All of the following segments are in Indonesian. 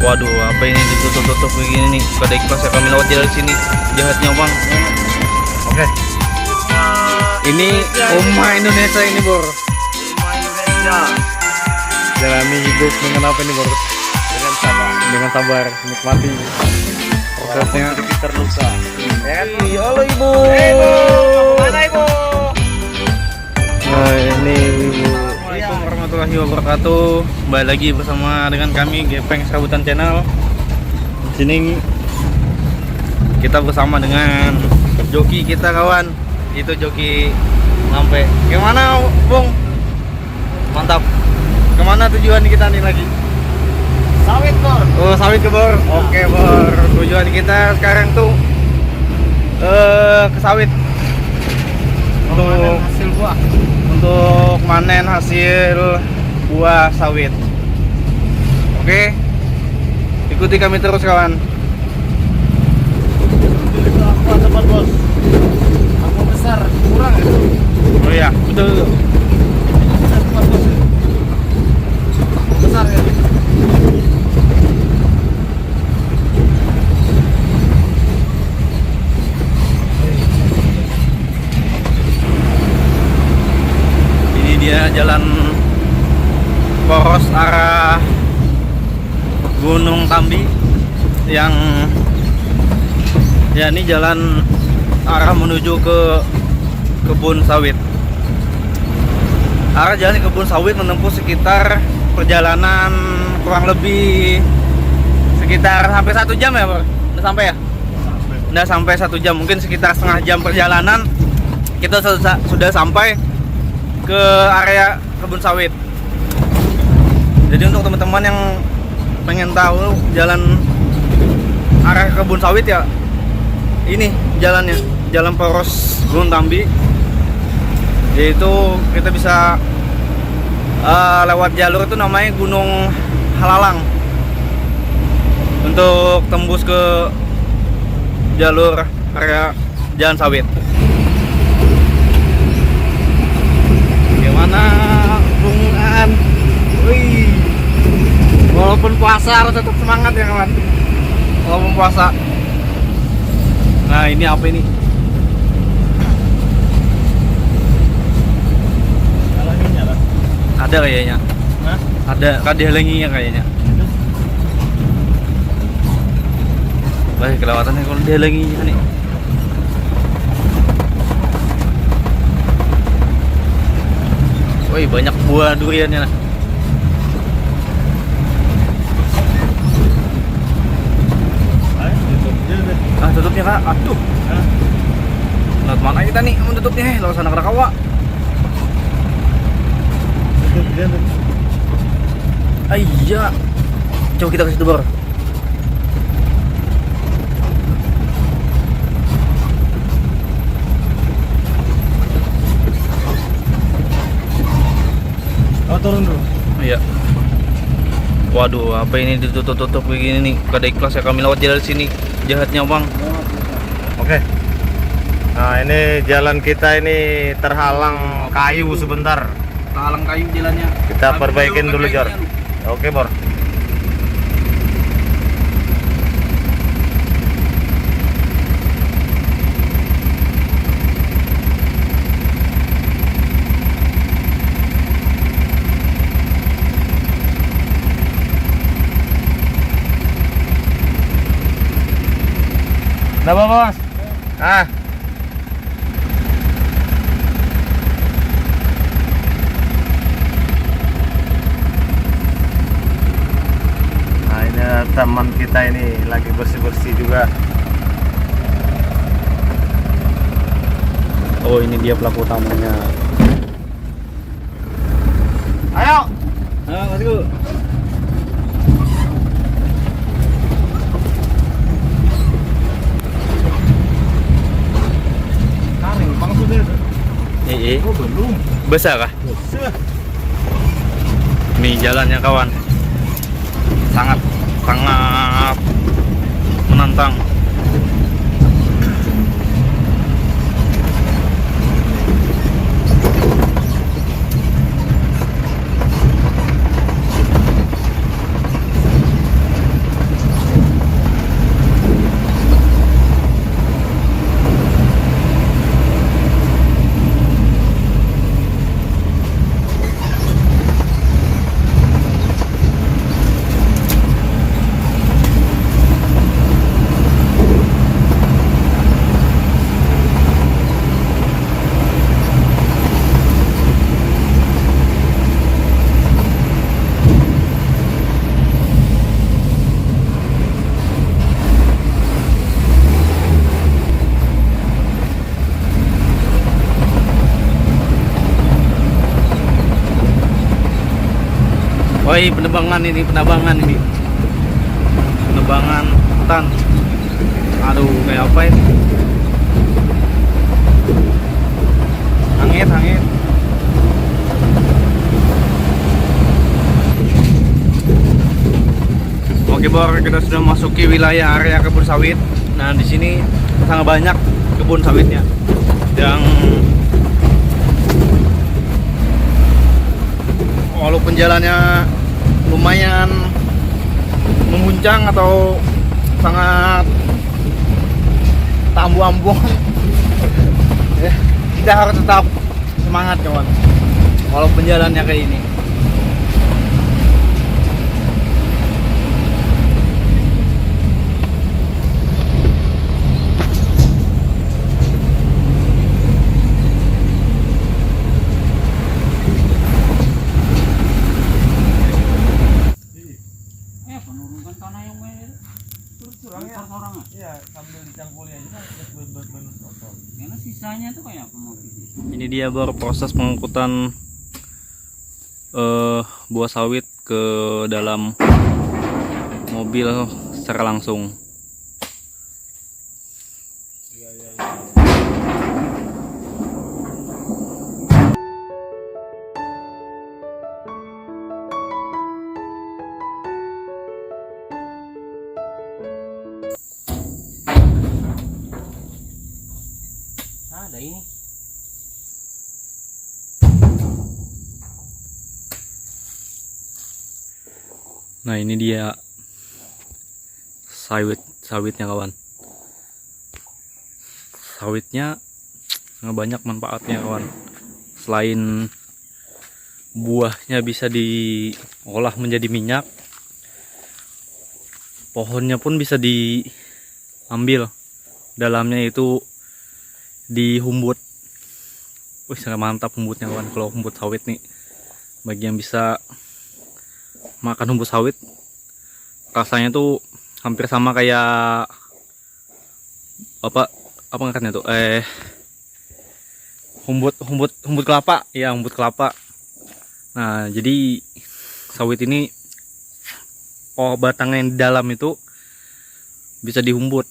Waduh, apa ini ditutup-tutup begini nih? Pada ikhlas ya kami lewat jalan sini. Jahatnya bang. Oke. Ini Oma Indonesia ini bor. Jalani hidup dengan apa ini bor? dengan sabar Dengan sabar, nikmati prosesnya. sedikit terluka Ya Allah ibu. mana ibu Nah, ini ibu. Warahmatullahi wabarakatuh. Kembali lagi bersama dengan kami Gepeng Sabutan Channel. Di sini kita bersama dengan joki kita kawan. Itu joki sampai ke mana, Bung? Mantap. Ke mana tujuan kita nih lagi? sawit bor Oh sawit ke Bor. Oke Bor. Tujuan kita sekarang tuh eh ke sawit. Untuk hasil buah untuk manen hasil buah sawit. Oke. Ikuti kami terus kawan. aku teman bos aku besar kurang ya Oh iya, betul. bos besar ya Ini dia jalan poros arah Gunung Tambi yang ya ini jalan arah menuju ke kebun sawit. Arah jalan ke kebun sawit menempuh sekitar perjalanan kurang lebih sekitar sampai satu jam ya, Bro? Udah sampai ya? Udah sampai satu jam, mungkin sekitar setengah jam perjalanan kita sudah sampai ke area kebun sawit. Jadi untuk teman-teman yang pengen tahu jalan arah kebun sawit ya ini jalannya, jalan poros Gunung Tambi. Yaitu kita bisa eh, lewat jalur itu namanya Gunung Halalang. Untuk tembus ke jalur area jalan sawit. Gimana Bung Aan? Wih. Walaupun puasa harus tetap semangat ya kawan. Walaupun puasa. Nah ini apa ini? Ada kayaknya. Hah? Ada kan dihalanginya kayaknya. Baik kelewatannya kalau dihalanginya nih. Wih banyak buah duriannya. Nah. ayo tutup jadi Tutupnya kak. Aduh. Lewat mana kita nih menutupnya? Lewat sana Krakawa. tutup jadi Ah, iya. Coba kita ke situ bor. oh turun dulu Iya. Waduh, apa ini ditutup-tutup begini nih? Kada ikhlas ya kami lewat jalan sini. Jahatnya bang. Oke. Nah ini jalan kita ini terhalang kayu sebentar. Talang kayu jalannya. Kita Habis perbaikin dulu Jor. Oke Bor. Apa, bos? Ah. Nah ini teman kita ini lagi bersih-bersih juga. Oh, ini dia pelaku utamanya. Ayo. Ayo, Mas Gu. Taring, bang sudah. Iya. Oh belum. Besar kah? Sudah. Nih jalannya kawan. Sangat sangat menantang. Mulai penebangan ini penebangan ini penebangan hutan aduh kayak apa ini hangit hangit Oke Bor, kita sudah masuki wilayah area kebun sawit. Nah, di sini sangat banyak kebun sawitnya. Yang walaupun jalannya lumayan memuncang atau sangat tambu-ambuan ya, kita harus tetap semangat kawan. Walaupun jalannya kayak ini Eh, penurunkan tanah yang main orang Iya, sambil dicangkuli aja kan kotor. Karena sisanya tuh kayak apa mau Ini dia baru proses pengangkutan eh buah sawit ke dalam mobil secara langsung. ada Nah ini dia sawit sawitnya kawan. Sawitnya nggak banyak manfaatnya kawan. Selain buahnya bisa diolah menjadi minyak, pohonnya pun bisa diambil. Dalamnya itu dihumbut. Wih sangat mantap humbutnya kawan. Kalau humbut sawit nih, bagi yang bisa makan humbut sawit. Rasanya tuh hampir sama kayak apa apa ngangkatnya tuh? Eh humbut humbut humbut kelapa. Ya humbut kelapa. Nah jadi sawit ini oh batangnya yang di dalam itu bisa dihumbut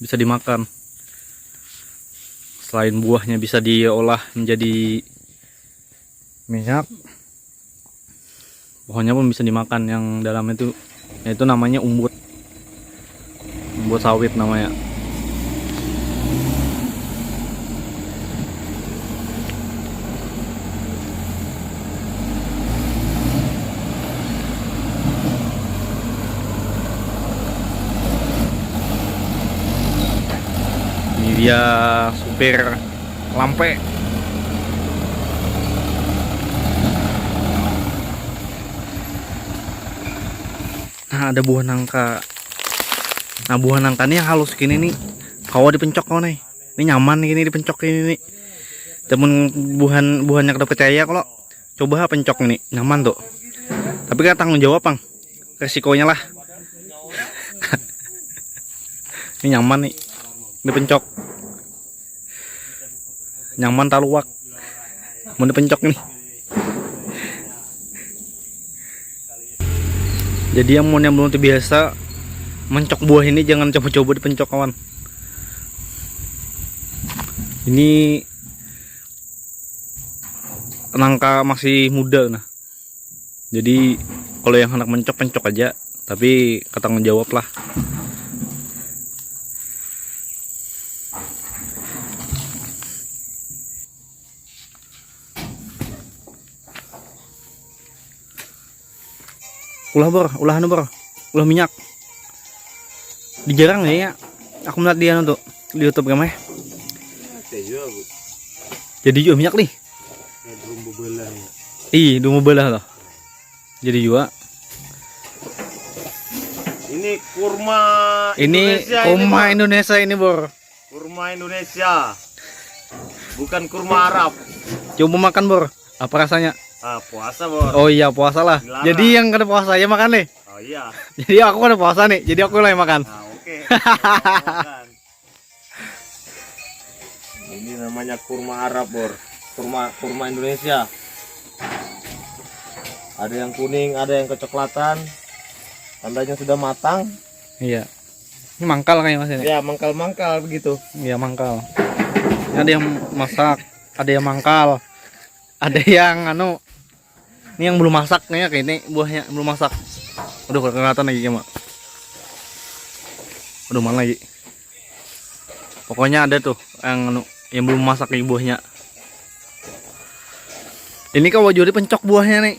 bisa dimakan. Selain buahnya bisa diolah menjadi minyak pohonnya pun bisa dimakan yang dalam itu itu namanya umbut. Umbut sawit namanya. Ini dia supir lampe ada buah nangka. Nah, buah nangka ini yang halus gini nih. Kalau dipencok kau nih. Ini nyaman nih dipencok ini nih. Temen buahan buahnya kada percaya kalau coba pencok ini nyaman tuh. Tapi kan tanggung jawab bang. Resikonya lah. ini nyaman nih. Dipencok. Nyaman taluak. Mau dipencok nih. Jadi yang mau yang belum terbiasa mencok buah ini jangan coba-coba dipencok kawan. Ini nangka masih muda nah. Jadi kalau yang anak mencok pencok aja, tapi ketanggung jawab lah. Ulah bor, ulah anu bor, ulah minyak. Dijarang ya, ya. Aku melihat dia untuk di YouTube juga, Bu. Jadi juga minyak nih. Ya. Ih, dua belah loh. Jadi juga. Ini kurma Ini Indonesia kurma Bor. Indonesia ini bor. Kurma Indonesia. Bukan kurma Arab. Coba makan bor. Apa rasanya? Ah, puasa, Bor. Oh iya puasa lah. Dilarang. Jadi yang kada puasa ya makan nih. Oh iya. Jadi aku kada puasa nih. Jadi aku lah yang makan. Nah, oke. Makan. Ini namanya kurma Arab, Bor. Kurma kurma Indonesia. Ada yang kuning, ada yang kecoklatan. Tandanya sudah matang. Iya. Ini mangkal kayaknya mas ini. Ya, mangkal-mangkal begitu. Iya mangkal. Ini ada yang masak, ada yang mangkal, ada yang anu. Ini yang belum masak nih kayak ini buahnya belum masak. Udah kelihatan lagi mak. Udah mana lagi? Pokoknya ada tuh yang anu yang belum masak nih buahnya. Ini kau juga dipencok buahnya nih.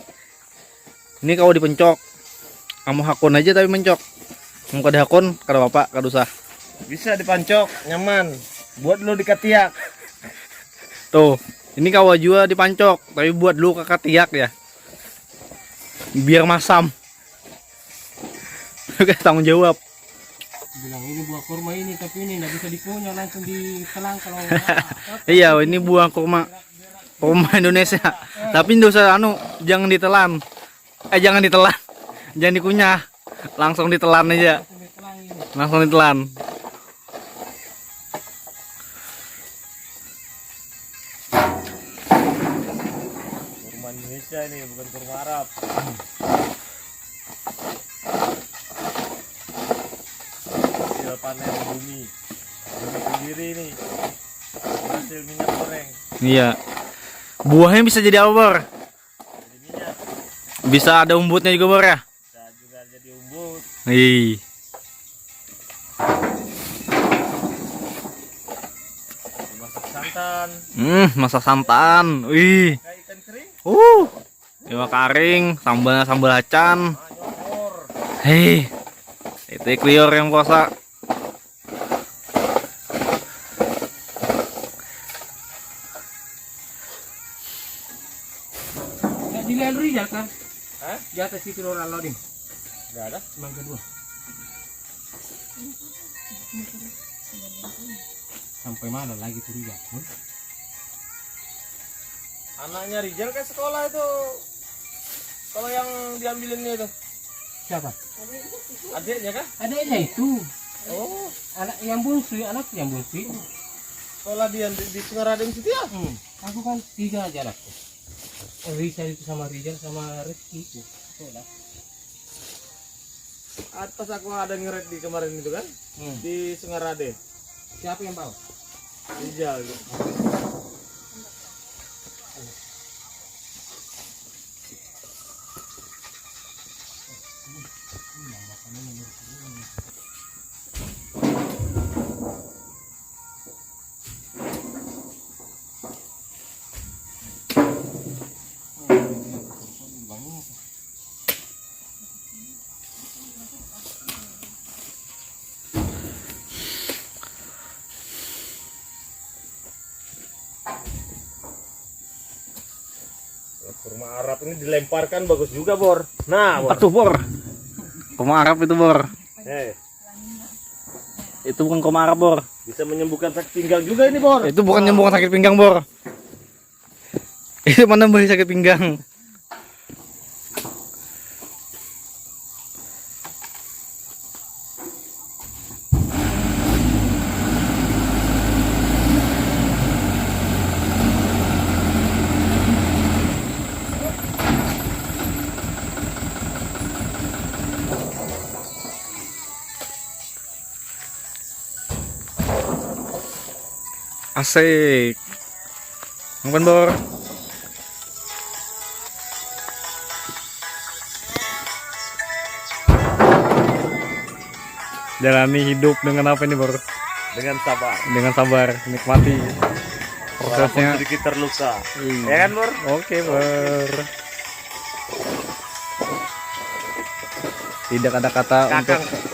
Ini kau dipencok. Kamu hakun aja tapi mencok. Mau kada hakun, kada bapak, kada usah. Bisa dipancok, nyaman. Buat lo di ketiak. Tuh, ini kawa juga dipancok, tapi buat dulu kakak tiak ya. Biar masam. Oke, tanggung jawab. bilang ini buah kurma ini tapi ini nggak bisa dikunyah langsung ditelan kalau Iya, ini buah kurma kurma Indonesia. Tapi nggak usah anu, jangan ditelan. Eh, jangan ditelan. Jangan dikunyah. Langsung ditelan aja. langsung ditelan Indonesia ini, bukan kurma Arab. Hasil panen bumi. Bumi sendiri nih. Hasil minyak goreng. Iya. Buahnya bisa jadi apa, Bor? Jadi minyak. Bisa ada umbutnya juga, Bor ya? Bisa juga jadi umbut. Ih. Masak santan. Hmm, masak santan. Wih. Ikan kering. Uh. Iwa karing, sambal sambal acan. Hei. Itu klior yang puasa. kan Hah? di atas itu orang loading Nggak ada. cuma kedua sampai mana lagi tuh Rizal Hmm? Anaknya Rijal ke sekolah itu. Kalau yang diambilinnya itu. siapa Adiknya kah? adanya itu Oh, anak yang bungsu anak yang bungsu sekolah dia di, di Sengaraden situ ya? hmm. aku kan tiga aja anakku Rizal itu sama Rizal sama Rizky itu sekolah Atas aku ada ngeret di kemarin itu kan? hmm. Di Sengaraden. siapa yang bawa Rijal. Kurma Arab ini dilemparkan bagus juga, Bor. Nah, Bor. Atuh bor. Koma Arab itu bor. Eh, Itu bukan koma Arab bor. bisa menyembuhkan sakit pinggang juga ini, Bor. Itu bukan nyembuhkan sakit pinggang bor. Itu mana beli sakit pinggang. Asik. Bukan bor. Jalani hidup dengan apa ini bor? Dengan sabar. Dengan sabar, nikmati Walaupun prosesnya. sedikit terluka. Iya. Ya kan, Bor? Oke bor. Tidak ada kata untuk Kakang. Bor.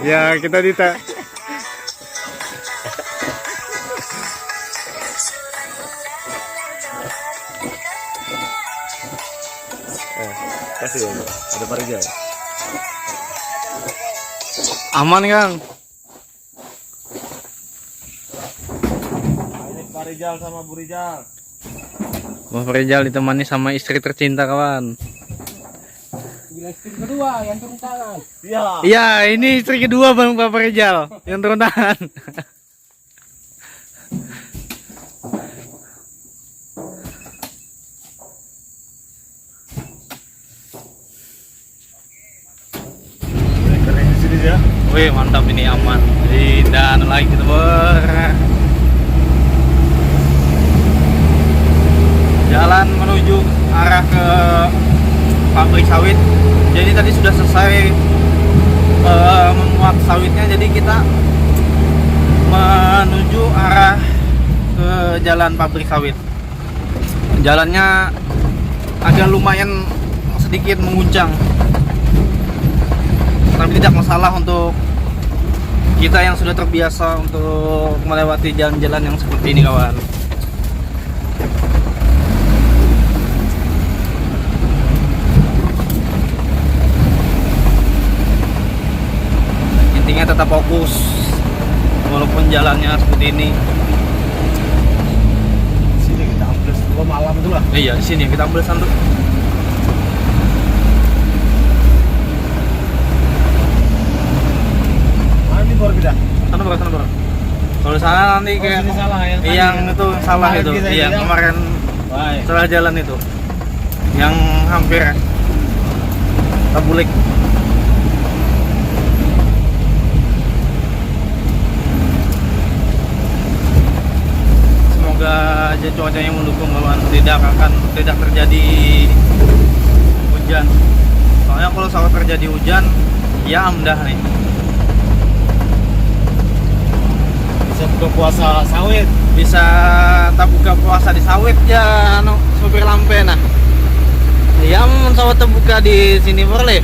Ya kita Dita. Eh, kasih ya. Ada Parijal. Aman Kang. Ini Parijal sama Bu Rijal. Bang Rizal ditemani sama istri tercinta kawan. Bilang istri kedua yang turun tangan. Iya. Iya, ini istri kedua Bang Bapak Rijal yang turun tangan. Keren di sini ya. Wih, mantap ini aman. Jadi, dan lagi kita ber jalan menuju arah ke pabrik sawit. Jadi tadi sudah selesai memuat sawitnya. Jadi kita menuju arah ke jalan pabrik sawit. Jalannya agak lumayan sedikit menguncang tapi tidak masalah untuk kita yang sudah terbiasa untuk melewati jalan-jalan yang seperti ini kawan tetap fokus walaupun jalannya seperti ini Sini kita ambil dua malam itu lah. Iya di sini kita ambil Mana ini baru kita? sana bro sana bro kalau sana nanti Oh, kayak salah yang tadi yang ya? itu salah Kemarin itu kita iya ya? kemarin Baik. setelah jalan itu yang hampir tabulik semoga aja cuacanya mendukung kawan tidak akan tidak terjadi hujan. Soalnya kalau sawah terjadi hujan ya amdah nih. Bisa buka puasa sawit. bisa tak buka puasa di sawit ya anu sopir lampe nah. Ya mun sawit terbuka di sini boleh.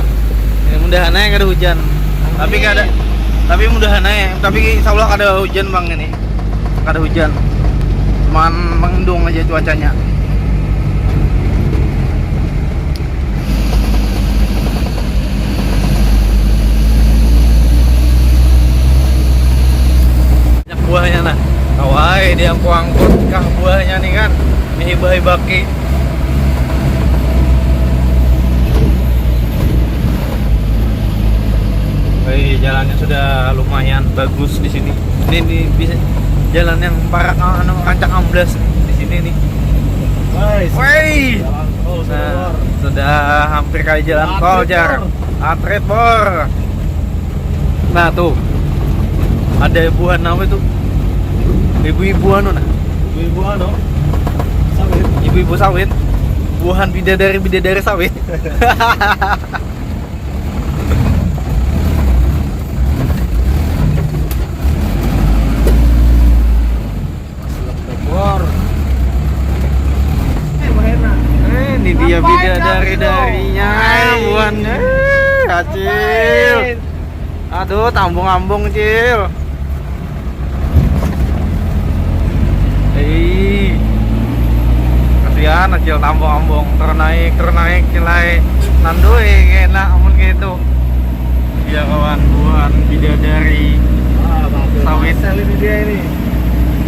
Ya, mudahan aja ada hujan. Tapi kada tapi mudahan aja. Tapi insya Allah ada hujan bang ini. Ada hujan cuman mendung aja cuacanya. Banyak buahnya nah. Kawai dia aku angkut kah buahnya nih kan? Ini hibah hibaki Wih, jalannya sudah lumayan bagus di sini. Ini, ini bisa jalan yang para anu rancang amblas di sini nih. Jalan tol nah, sudah hampir kayak jalan tol jar. Atret bor. Nah tuh, ada ibuan apa itu? Ibu-ibu anu nah. Ibu-ibu anu. Sawit. ibu-ibu sawit buahan bidadari bidadari sawit Bor. eh, ini dia Ngapain bidadari darinya dong? buahannya Eh, kecil aduh tambung-ambung cil. Ih, kasihan kecil tambung-ambung. Ternaik ternaik cilai nandoi enak amun gitu. Iya kawan buahan bidadari Ah, ambil Sawit. ini dia ini.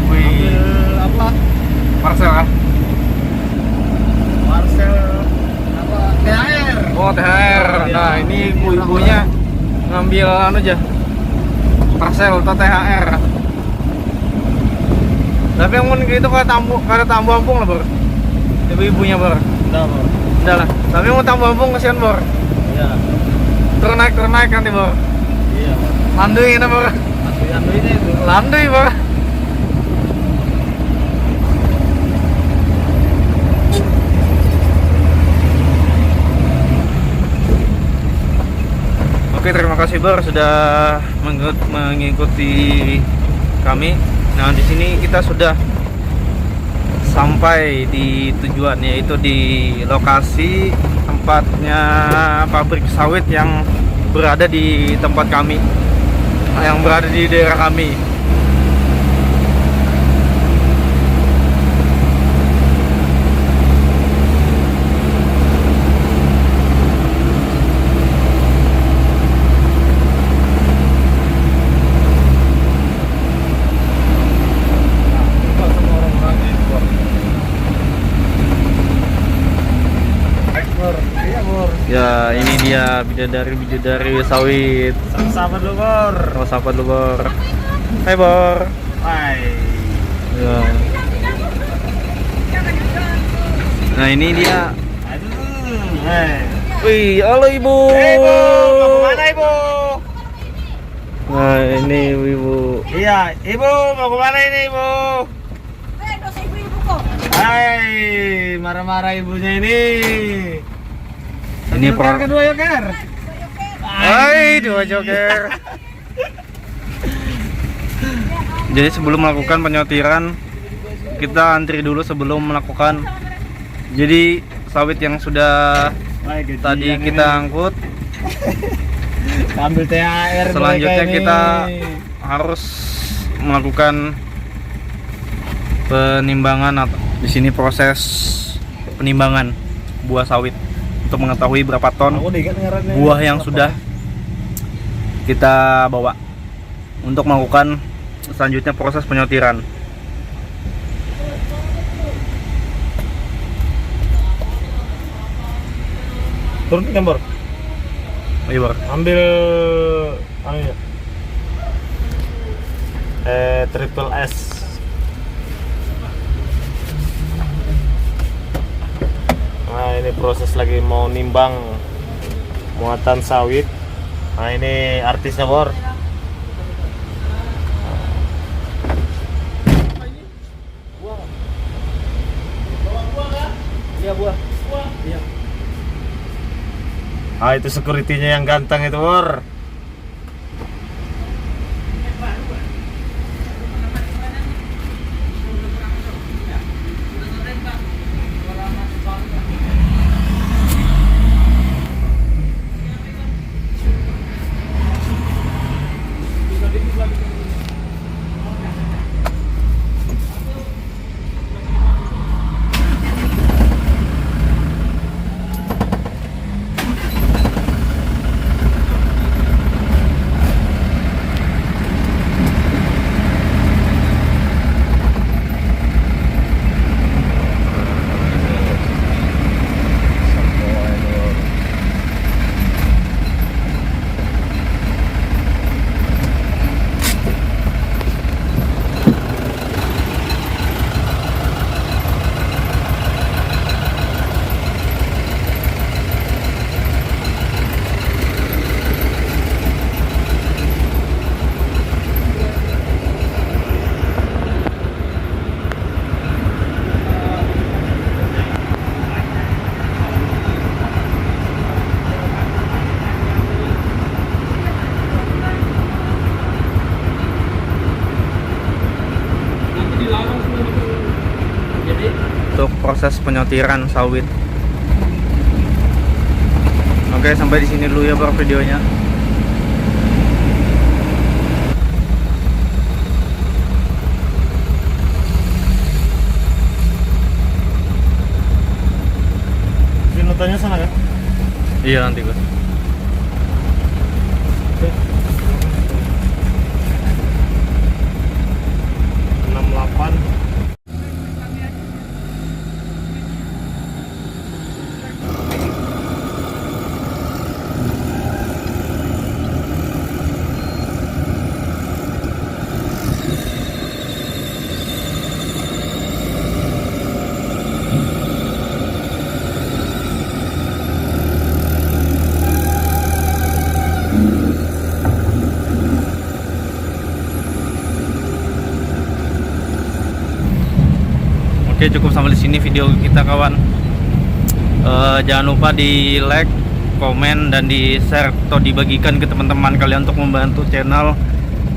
wih. Apa? parcel kan Apa? THR. Oh THR. Nah ini ibu-ibunya ngambil anu aja parcel atau THR. Tapi yang mun gitu kalau tambu kada tambu ampung lah bor. Ibu-ibunya bor. Udah, Bor. Udah lah. Tapi mau tambu ampung kasihan bor. Iya. Ternaik ternaik nanti bor. Iya, Bor. Landui ini bor. Anu ini itu. Landui bor. Oke terima kasih Bor sudah mengikut- mengikuti kami. Nah di sini kita sudah sampai di tujuan yaitu di lokasi tempatnya pabrik sawit yang berada di tempat kami, yang berada di daerah kami. Buka sama orang-orang ini, Bor. Bor. Iya, Bor. Ya ini dia bidadari bidadari sawit Sama-sama dulu, Bor. mau sapa dulu bor hai bor Hai. Ya. nah ini dia Aduh. Hai. wih halo ibu Ibu. Mau ke mana, Ibu? nah ini ibu Iya, Ibu. Mau ke mana ini, Ibu? Eh, dosa ibu-ibu kok. Hai, marah-marah ibunya ini. Ini pro- joker, kedua joker. Hai dua joker. Jadi sebelum melakukan penyortiran kita antri dulu sebelum melakukan. Jadi sawit yang sudah Wah, tadi kita angkut. Ambil THR selanjutnya ini. kita harus melakukan penimbangan atau di sini proses penimbangan buah sawit untuk mengetahui berapa ton buah yang sudah kita bawa untuk melakukan selanjutnya proses penyortiran. turun kan, Bor? Ayo, Bor. Ambil anunya. Eh, triple S. Nah, ini proses lagi mau nimbang muatan sawit. Nah, ini artisnya, Bor. Iya, buah. Ah, itu security-nya yang ganteng itu, Bor. Untuk proses penyortiran sawit. Oke, sampai di sini dulu ya, Bor, videonya. Pinutanya sana kan? Iya, nanti, Bos. Oke, cukup sampai di sini video kita, kawan. Eh, jangan lupa di like, komen, dan di share atau dibagikan ke teman-teman kalian untuk membantu channel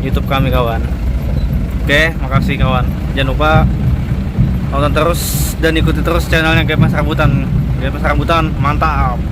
YouTube kami, kawan. Oke, makasih, kawan. Jangan lupa tonton terus dan ikuti terus channelnya Games Rambutan. Games Rambutan, mantap.